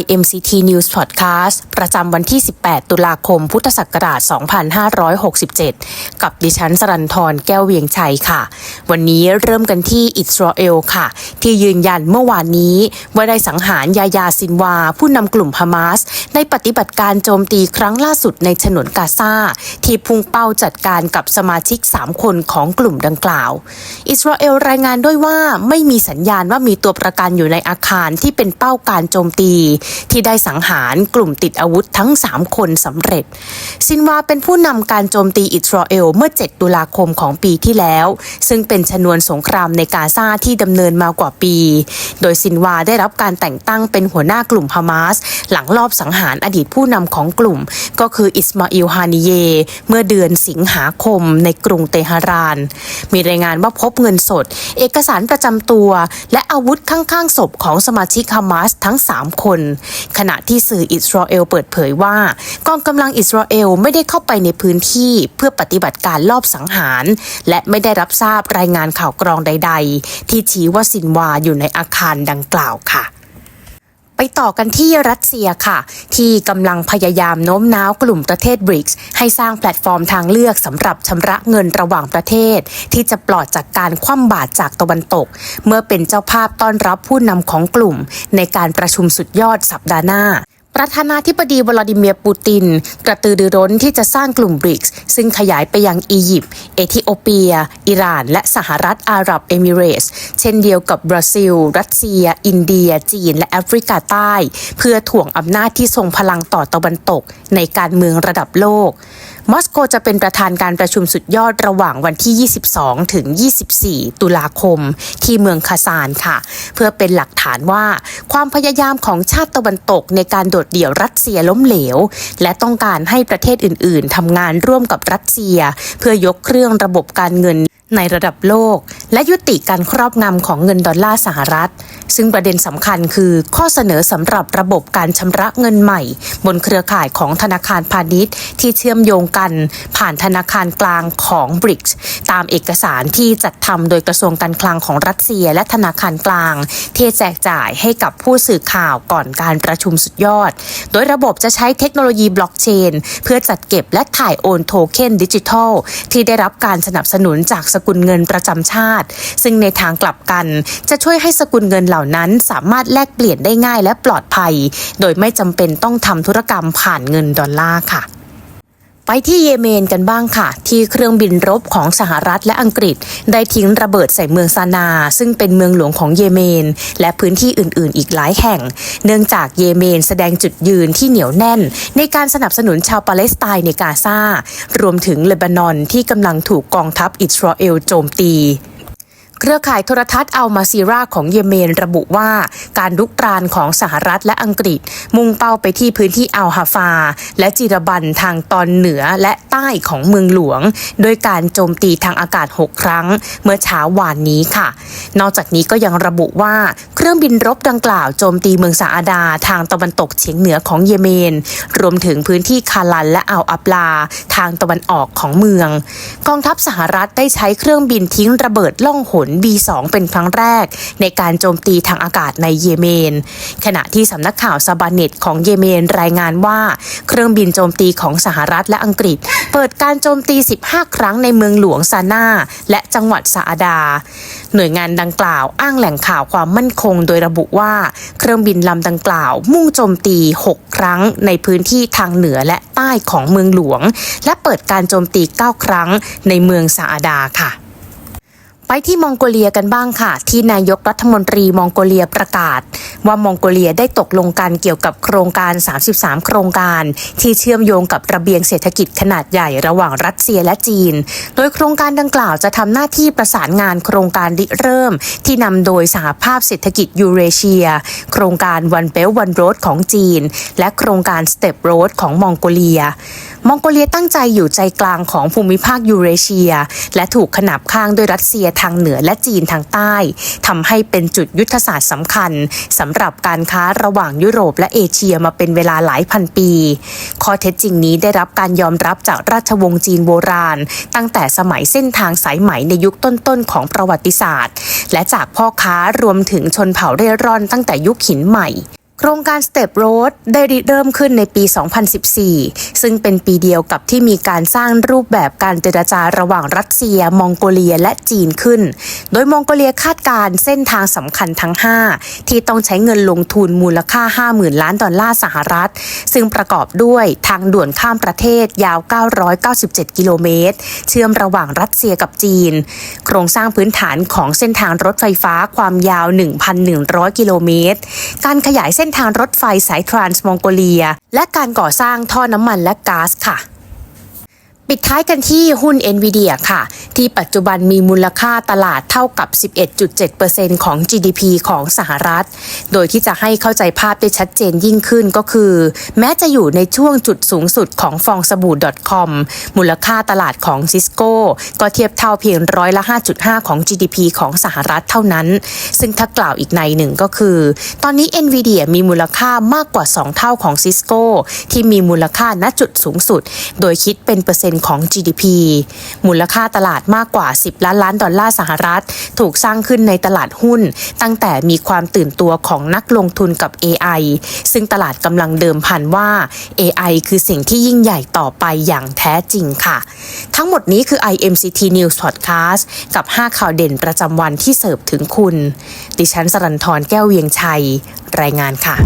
IMCT News Podcast ประจำวันที่ 18 ตุลาคม พุทธศักราช 2567 กับดิฉันสรันทรแก้วเวียงชัยค่ะ วันนี้เริ่มกันที่อิสราเอลค่ะ ที่ยืนยันเมื่อวานนี้ว่าได้สังหารยายาซินวา ผู้นำกลุ่มฮามาสในปฏิบัติการโจมตีครั้งล่าสุดในฉนวนกาซาที่พุ่งเป้าจัดการกับสมาชิก 3 คนของกลุ่มดังกล่าว อิสราเอลรายงานด้วยว่าไม่มีสัญญาณว่ามีตัวประกันอยู่ในอาคารที่เป็นเป้าการโจมตีที่ได้สังหารกลุ่มติดอาวุธทั้ง 3 คนสำเร็จ ซินวาเป็นผู้นำการโจมตีอิสราเอลเมื่อ 7 ตุลาคมของปีที่แล้ว ซึ่งเป็นชนวนสงครามในกาซาที่ดำเนินมากว่าปี โดยซินวาได้รับการแต่งตั้งเป็นหัวหน้ากลุ่มฮามาสหลังลอบสังหารอดีตผู้นำของกลุ่ม ก็คืออิสมาอิลฮานิเย เมื่อเดือนสิงหาคมในกรุงเตหะราน มีรายงานว่าพบเงินสด เอกสารประจำตัว และอาวุธข้างๆศพของสมาชิกฮามาสทั้ง 3 คนขณะที่สื่ออิสราเอลเปิดเผยว่า กองกำลังอิสราเอลไม่ได้เข้าไปในพื้นที่เพื่อปฏิบัติการลอบสังหาร และไม่ได้รับทราบรายงานข่าวกรองใด ๆ ที่ชี้ว่าซินวาอยู่ในอาคารดังกล่าวค่ะ ไปต่อกันที่รัสเซียค่ะ ที่กำลังพยายามโน้มน้าวกลุ่มประเทศบริกส์ให้สร้างแพลตฟอร์มทางเลือกสำหรับชำระเงินระหว่างประเทศ ที่จะปลอดจากการคว่ำบาตรจากตะวันตก เมื่อเป็นเจ้าภาพต้อนรับผู้นำของกลุ่ม ในการประชุมสุดยอดสัปดาห์หน้า ประธานาธิบดีวลาดิเมียร์ปูติน กระตือรือร้นที่จะสร้างกลุ่มบริกส์ซึ่งขยายไปยังอียิปต์เอธิโอเปีย อิหร่าน และสหรัฐอาหรับเอมิเรส เช่นเดียวกับบราซิล รัสเซีย อินเดีย จีน และแอฟริกาใต้ เพื่อถ่วงอำนาจที่ทรงพลังต่อตะวันตกในการเมืองระดับโลก มอสโกจะเป็นประธานการประชุมสุดยอดระหว่างวันที่ 22 ถึง 24 ตุลาคม ที่เมืองคาซานค่ะ เพื่อเป็นหลักฐานว่าความพยายามของชาติตะวันตกในการโดดเดี่ยวรัสเซียล้มเหลว และต้องการให้ประเทศอื่น ๆทำงานร่วมกับรัสเซีย เพื่อยกเครื่องระบบการเงินในระดับโลก และยุติการครอบงำของเงินดอลลาร์สหรัฐ ซึ่งประเด็นสำคัญคือข้อเสนอสำหรับระบบการชำระเงินใหม่ บนเครือข่ายของธนาคารพาณิชย์ ที่เชื่อมโยงกันผ่านธนาคารกลางของบริกส์ตามเอกสารที่จัดทำโดยกระทรวงการคลังของรัสเซียและธนาคารกลาง ที่แจกจ่ายให้กับผู้สื่อข่าวก่อนการประชุมสุดยอด โดยระบบจะใช้เทคโนโลยีบล็อกเชน เพื่อจัดเก็บและถ่ายโอนโทเค็นดิจิทัล ที่ได้รับการสนับสนุนจากสกุลเงินประจำชาติซึ่งในทางกลับกัน จะช่วยให้สกุลเงินเหล่านั้นสามารถแลกเปลี่ยนได้ง่ายและปลอดภัย โดยไม่จำเป็นต้องทำธุรกรรมผ่านเงินดอลลาร์ค่ะไปที่เยเมนกันบ้างค่ะ ที่เครื่องบินรบของสหรัฐและอังกฤษ ได้ทิ้งระเบิดใส่เมืองซานา ซึ่งเป็นเมืองหลวงของเยเมน และพื้นที่อื่นๆ อีกหลายแห่ง เนื่องจากเยเมนแสดงจุดยืนที่เหนียวแน่น ในการสนับสนุนชาวปาเลสไตน์ในกาซารวมถึงเลบานอนที่กำลังถูกกองทัพอิสราเอลโจมตี เครือข่ายโทรทัศน์อัลมาซีราของเยเมนระบุว่า การลุกรานของสหรัฐและอังกฤษ มุ่งเป้าไปที่พื้นที่อัลฮาฟา และจิรบันทางตอนเหนือและใต้ของเมืองหลวง โดยการโจมตีทางอากาศ 6 ครั้ง เมื่อเช้าวานนี้ค่ะ นอกจากนี้ก็ยังระบุว่า รื่องบินรบดังกล่าวโจมตีเมืองซาอาดาทางตะวันตกเฉียงเหนือของเยเมน รวมถึงพื้นที่คาลันและอัลอับลา ทางตะวันออกของเมือง กองทัพสหรัฐได้ใช้เครื่องบินทิ้งระเบิดล่องหน B2 เป็นครั้งแรก ในการโจมตีทางอากาศในเยเมน ขณะที่สำนักข่าวซาบาเนตของเยเมนรายงานว่า เครื่องบินโจมตีของสหรัฐและอังกฤษ เปิดการโจมตี 15 ครั้งในเมืองหลวงซานาและจังหวัดซาอาดา หน่วยงานดังกล่าวอ้างแหล่งข่าวความมั่นคงโดยระบุว่าเครื่องบินลำดังกล่าว มุ่งโจมตี 6 ครั้งในพื้นที่ทางเหนือและใต้ของเมืองหลวง และเปิดการโจมตี 9 ครั้งในเมืองซาอาดาค่ะ ที่มองโกเลียกันบ้างค่ะ ที่นายกรัฐมนตรีมองโกเลียประกาศ ว่ามองโกเลียได้ตกลงกันเกี่ยวกับโครงการ 33 โครงการ ที่เชื่อมโยงกับระเบียงเศรษฐกิจขนาดใหญ่ระหว่างรัสเซียและจีน โดยโครงการดังกล่าวจะทำหน้าที่ประสานงานโครงการริเริ่ม ที่นำโดยสหภาพเศรษฐกิจยูเรเชีย โครงการ One Belt One Road ของจีน และโครงการ Step Road ของมองโกเลีย มองโกเลียตั้งใจอยู่ใจกลางของภูมิภาคยูเรเชีย และถูกขนาบข้างด้วยรัสเซียทางเหนือและจีนทางใต้ทำให้เป็นจุดยุทธศาสตร์สำคัญสำหรับการค้าระหว่างยุโรปและเอเชียมาเป็นเวลาหลายพันปี ข้อเท็จจริงนี้ได้รับการยอมรับจากราชวงศ์จีนโบราณ ตั้งแต่สมัยเส้นทางสายไหมในยุคต้นๆของประวัติศาสตร์ และจากพ่อค้ารวมถึงชนเผ่าเร่ร่อนตั้งแต่ยุคหินใหม่ โครงการ Step Road ได้ริเริ่มขึ้นในปี 2014 ซึ่งเป็นปีเดียวกับที่มีการสร้างรูปแบบการเจรจาระหว่างรัสเซีย มองโกเลียและจีนขึ้น โดยมองโกเลียคาดการเส้นทางสำคัญทั้ง 5 ที่ต้องใช้เงินลงทุนมูลค่า 50,000 ล้านดอลลาร์สหรัฐ ซึ่งประกอบด้วยทางด่วนข้ามประเทศยาว 997 กิโลเมตร เชื่อมระหว่างรัสเซียกับจีน โครงสร้างพื้นฐานของเส้นทางรถไฟฟ้าความยาว 1,100 กิโลเมตร การขยายเส้นเส้นทางรถไฟสายทรานส์มองโกเลีย และการก่อสร้างท่อน้ำมันและก๊าซค่ะ ปิดท้ายกันที่หุ้น NVIDIA ค่ะ ที่ปัจจุบันมีมูลค่าตลาดเท่ากับ 11.7%ของ GDP ของสหรัฐ โดยที่จะให้เข้าใจภาพได้ชัดเจนยิ่งขึ้นก็คือ แม้จะอยู่ในช่วงจุดสูงสุดของฟองสบู่ .com มูลค่าตลาดของซิสโก้ก็เทียบเท่าเพียงร้อยละ 5.5 ของ GDP ของสหรัฐเท่านั้น ซึ่งถ้ากล่าวอีกในหนึ่งก็คือ ตอนนี้ NVIDIA มีมูลค่ามากกว่า 2 เท่าของซิสโก้ที่มีมูลค่าณจุดสูงสุด โดยคิดเป็นเปอร์เซ็น์ของ GDP มูลค่าตลาดมากกว่า 10 ล้านล้านดอลลาร์สหรัฐ ถูกสร้างขึ้นในตลาดหุ้น ตั้งแต่มีความตื่นตัวของนักลงทุนกับ AI ซึ่งตลาดกำลังเดิมพันว่า AI คือสิ่งที่ยิ่งใหญ่ต่อไปอย่างแท้จริงค่ะ ทั้งหมดนี้คือ IMCT News Podcast กับ 5 ข่าวเด่นประจำวันที่เสิร์ฟถึงคุณ ดิฉันสรันทรแก้วเวียงชัย รายงานค่ะ